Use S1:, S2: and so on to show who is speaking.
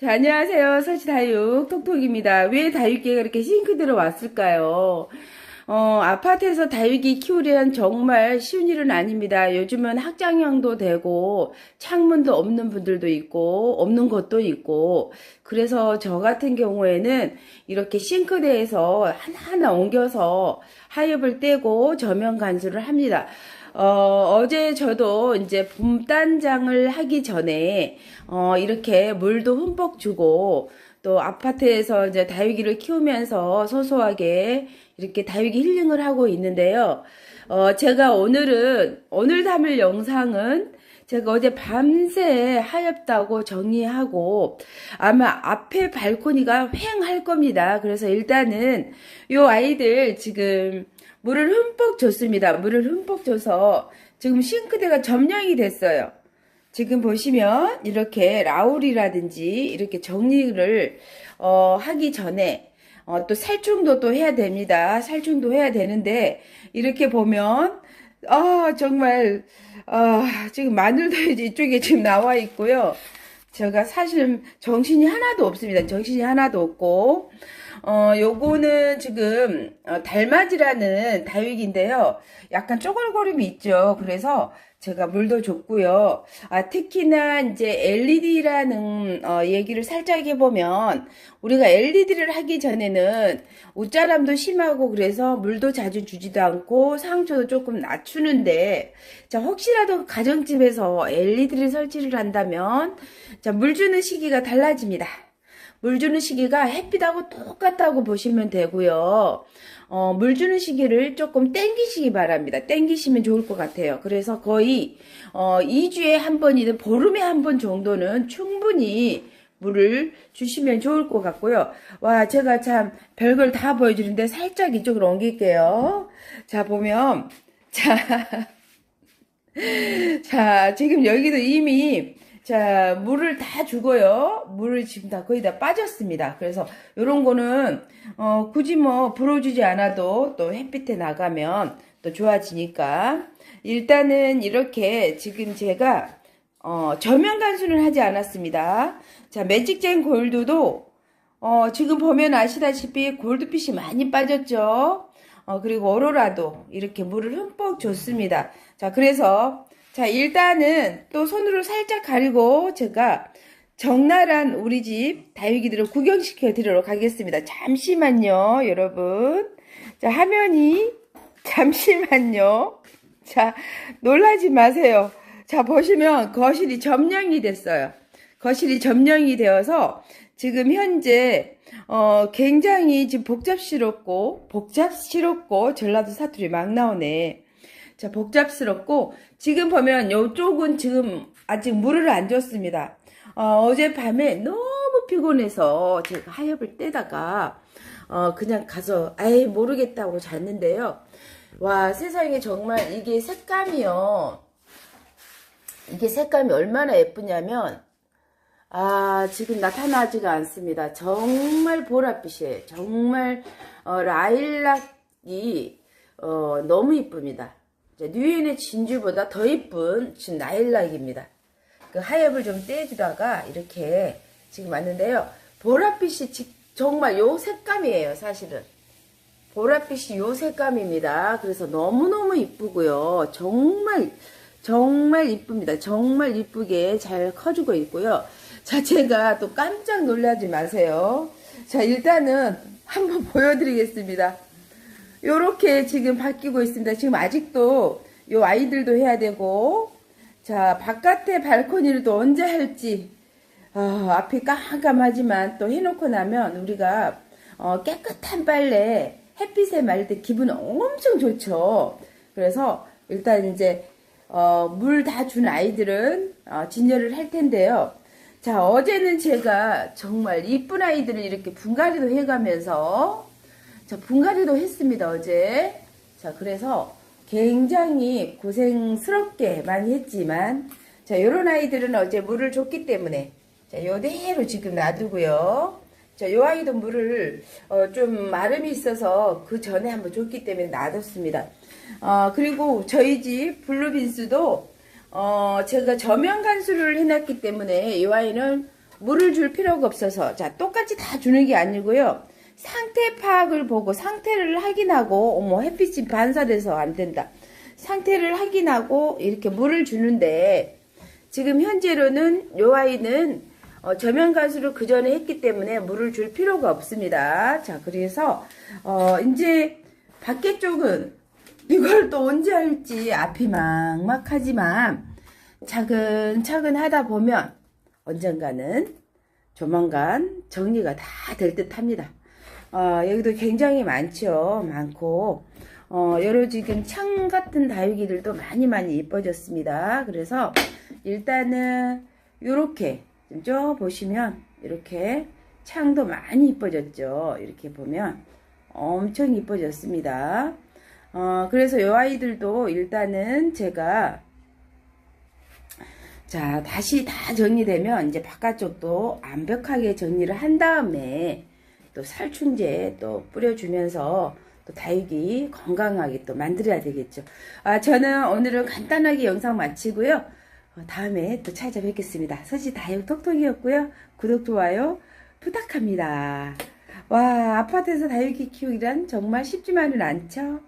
S1: 자, 안녕하세요. 설치다육 톡톡입니다. 왜 다육이가 이렇게 싱크대로 왔을까요? 어, 아파트에서 다육이 키우려면 정말 쉬운 일은 아닙니다. 요즘은 확장형도 되고, 창문도 없는 분들도 있고, 없는 것도 있고, 그래서 저 같은 경우에는 이렇게 싱크대에서 하나하나 옮겨서 하엽을 떼고 저면 간수를 합니다. 어, 어제 저도 이제 봄단장을 하기 전에, 어, 이렇게 물도 흠뻑 주고, 또 아파트에서 이제 다육이를 키우면서 소소하게 이렇게 다육이 힐링을 하고 있는데요. 어, 제가 오늘은, 오늘 담을 영상은 제가 어제 밤새 하엽다고 정리하고 아마 앞에 발코니가 휑할 겁니다. 그래서 일단은 요 아이들 지금 물을 흠뻑 줬습니다. 물을 흠뻑 줘서 지금 싱크대가 점령이 됐어요. 지금 보시면 이렇게 라울이라든지 이렇게 정리를 어, 하기 전에 어, 또 살충도 또 해야 됩니다. 살충도 해야 되는데 이렇게 보면 아 정말 아 지금 마늘도 이쪽에 지금 나와 있고요. 제가 사실 정신이 하나도 없습니다. 정신이 하나도 없고 어 요거는 지금 어, 달맞이라는 다육인데요. 약간 쪼글거림이 있죠. 그래서 제가 물도 줬고요. 아, 특히나 이제 LED라는 어, 얘기를 살짝 해보면 우리가 LED를 하기 전에는 옷자람도 심하고 그래서 물도 자주 주지도 않고 상처도 조금 낮추는데 자 혹시라도 가정집에서 LED를 설치를 한다면 자물 주는 시기가 달라집니다. 물 주는 시기가 햇빛하고 똑같다고 보시면 되고요. 어, 물 주는 시기를 조금 땡기시기 바랍니다. 땡기시면 좋을 것 같아요. 그래서 거의 어, 2주에 한 번이든 보름에 한 번 정도는 충분히 물을 주시면 좋을 것 같고요. 와, 제가 참 별걸 다 보여주는데 살짝 이쪽으로 옮길게요. 자, 보면, 자, 자, 지금 여기도 이미 자, 물을 다 주고요. 물을 지금 다 거의 다 빠졌습니다. 그래서 요런 거는 어, 굳이 뭐 불어주지 않아도 또 햇빛에 나가면 또 좋아지니까 일단은 이렇게 지금 제가 어, 저면 간수는 하지 않았습니다. 자, 매직젠 골드도 어, 지금 보면 아시다시피 골드빛이 많이 빠졌죠. 어, 그리고 오로라도 이렇게 물을 흠뻑 줬습니다. 자, 그래서 자, 일단은 또 손으로 살짝 가리고 제가 적나란 우리 집 다육이들을 구경시켜 드리도록 하겠습니다. 잠시만요, 여러분. 자, 화면이 잠시만요. 자, 놀라지 마세요. 자, 보시면 거실이 점령이 됐어요. 거실이 점령이 되어서 지금 현재 어 굉장히 지금 복잡스럽고 복잡스럽고 전라도 사투리 막 나오네. 자, 복잡스럽고, 지금 보면 이쪽은 지금 아직 물을 안 줬습니다. 어, 어젯밤에 너무 피곤해서 제가 하엽을 떼다가, 어, 그냥 가서, 아예 모르겠다고 잤는데요. 와, 세상에 정말 이게 색감이요. 이게 색감이 얼마나 예쁘냐면, 아, 지금 나타나지가 않습니다. 정말 보랏빛이에요. 정말, 어, 라일락이, 어, 너무 이쁩니다. 뉴엔의 진주보다 더 이쁜 지금 나일락입니다. 그 하엽을 좀 떼주다가 이렇게 지금 왔는데요. 보랏빛이 정말 요 색감이에요, 사실은. 보랏빛이 요 색감입니다. 그래서 너무너무 이쁘고요. 정말, 정말 이쁩니다. 정말 이쁘게 잘 커주고 있고요. 자, 제가 또 깜짝 놀라지 마세요. 자, 일단은 한번 보여드리겠습니다. 요렇게 지금 바뀌고 있습니다. 지금 아직도 요 아이들도 해야 되고 자 바깥에 발코니를 또 언제 할지 어, 앞이 깜깜하지만 또 해놓고 나면 우리가 어, 깨끗한 빨래 햇빛에 말릴 때 기분 엄청 좋죠. 그래서 일단 이제 어, 물 다 준 아이들은 어, 진열을 할 텐데요. 자 어제는 제가 정말 이쁜 아이들을 이렇게 분갈이도 해가면서 자, 분갈이도 했습니다, 어제. 자, 그래서 굉장히 고생스럽게 많이 했지만, 자, 요런 아이들은 어제 물을 줬기 때문에, 자, 요대로 지금 놔두고요. 자, 요 아이도 물을, 어, 좀 마름이 있어서 그 전에 한번 줬기 때문에 놔뒀습니다. 어, 그리고 저희 집 블루빈스도, 어, 제가 저면 간수를 해놨기 때문에 이 아이는 물을 줄 필요가 없어서 자 똑같이 다 주는 게 아니고요. 상태 파악을 보고 상태를 확인하고 어머 햇빛이 반사돼서 안 된다. 상태를 확인하고 이렇게 물을 주는데 지금 현재로는 요 아이는 어, 저면 가수를 그 전에 했기 때문에 물을 줄 필요가 없습니다. 자 그래서 어, 이제 밖에 쪽은 이걸 또 언제 할지 앞이 막막하지만 차근차근 하다 보면 언젠가는 조만간 정리가 다 될 듯 합니다. 어, 여기도 굉장히 많죠. 많고, 어, 여러 지금 창 같은 다육이들도 많이 많이 이뻐졌습니다. 그래서 일단은 요렇게 쭉 보시면 이렇게 창도 많이 이뻐졌죠. 이렇게 보면 엄청 이뻐졌습니다. 어, 그래서 요 아이들도 일단은 제가 자, 다시 다 정리되면 이제 바깥쪽도 완벽하게 정리를 한 다음에 또 살충제 또 뿌려주면서 또 다육이 건강하게 또 만들어야 되겠죠. 아, 저는 오늘은 간단하게 영상 마치고요. 어, 다음에 또 찾아뵙겠습니다. 서지 다육 톡톡이었고요. 구독, 좋아요 부탁합니다. 와, 아파트에서 다육이 키우기란 정말 쉽지만은 않죠.